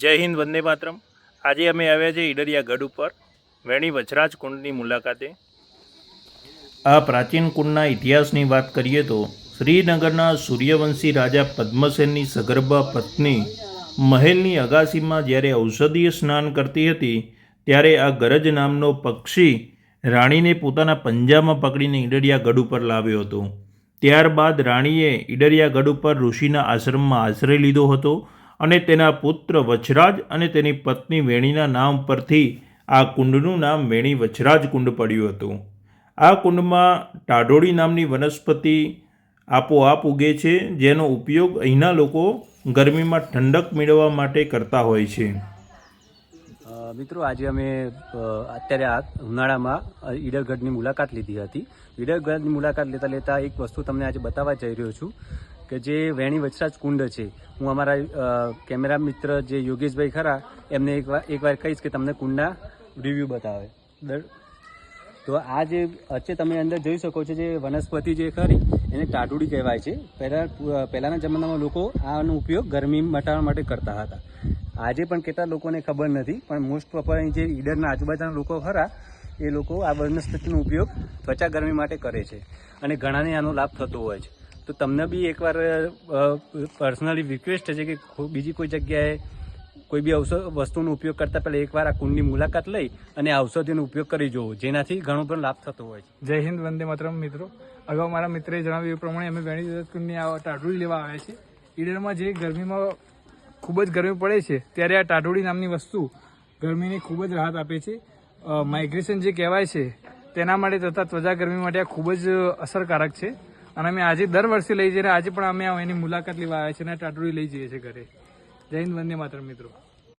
જય હિન્દ, વંદે માતરમ. આજે અમે આવ્યા છીએ ઈડરિયા ગઢ ઉપર, વેણી વજરાજ કુંડની મુલાકાતે. આ પ્રાચીન કુંડના ઇતિહાસની વાત કરીએ તો, શ્રીનગરના સૂર્યવંશી રાજા પદ્મસેનની સગર્ભા પત્ની મહેલની અગાસીમાં જ્યારે ઔષધીય સ્નાન કરતી હતી, ત્યારે આ ગરજ નામનો પક્ષી રાણીને પોતાના પંજામાં પકડીને ઈડરિયા ગઢ ઉપર લાવ્યો હતો. ત્યારબાદ રાણીએ ઈડરિયા ગઢ ઉપર ઋષિના આશ્રમમાં આશ્રય લીધો હતો અને તેના પુત્ર વચરાજ અને તેની પત્ની વેણીના નામ પરથી આ કુંડનું નામ વેણી વચરાજ કુંડ પડ્યું હતું. આ કુંડમાં ટાઢોળી નામની વનસ્પતિ આપોઆપ ઉગે છે, જેનો ઉપયોગ અહીંના લોકો ગરમીમાં ઠંડક મેળવવા માટે કરતા હોય છે. મિત્રો, આજે અમે અત્યારે આ ઉનાળામાં ઈડરગઢની મુલાકાત લીધી હતી. ઈડરગઢની મુલાકાત લેતા લેતા એક વસ્તુ તમને આજે બતાવવા જઈ રહ્યો છું. કે જે વેણી વચરાજ કુંડ છે હું અમારા કેમેરા મિત્ર જે યોગેશભાઈ ખરા એમને એકવાર એકવાર કહીશ કે તમને કુંડના રિવ્યૂ બતાવે. દર- તો આ જે વચ્ચે તમે અંદર જોઈ શકો છો જે વનસ્પતિ જે ખરી એને ટાટુડી કહેવાય છે. પહેલાં પહેલાંના જમાનામાં લોકો આનો ઉપયોગ ગરમી મટાડવા માટે કરતા હતા. આજે પણ કેટલા લોકોને ખબર નથી પણ મોસ્ટ પ્રોપર અહીં જે ઈડરના આજુબાજુના લોકો ખરા એ લોકો આ વનસ્પતિનો ઉપયોગ ત્વચા ગરમી માટે કરે છે. અને ઘણાને આનો લાભ થતો હોય છે. તો તમને બી એકવાર પર્સનલી રિક્વેસ્ટ છે કે બીજી કોઈ જગ્યાએ કોઈ બી ઔષધ વસ્તુનો ઉપયોગ કરતાં પહેલાં એકવાર આ કુંડની મુલાકાત લઈ અને ઔષધિનો ઉપયોગ કરી જોવો. જેનાથી ઘણો પણ લાભ થતો હોય છે. જય હિન્દ, વંદે માતરમ મિત્રો. અગાઉ મારા મિત્રે જણાવ્યું એ પ્રમાણે અમે વેણી કુંડની આ ટાટુડી લેવા આવ્યા છે ઈડરમાં જે ગરમીમાં ખૂબ જ ગરમી પડે છે, ત્યારે આ ટાટુડી નામની વસ્તુ ગરમીને ખૂબ જ રાહત આપે છે. માઇગ્રેશન જે કહેવાય છે, તેના માટે તથા ત્વચા ગરમી માટે આ ખૂબ જ અસરકારક છે. અને અમે આજે દર વર્ષે લઈ જઈએ આજે પણ અમે એની મુલાકાત લેવા આવ્યા છીએ અને આ લઈ જઈએ છીએ ઘરે. જય હિન્દ, વંદે માત્ર મિત્રો.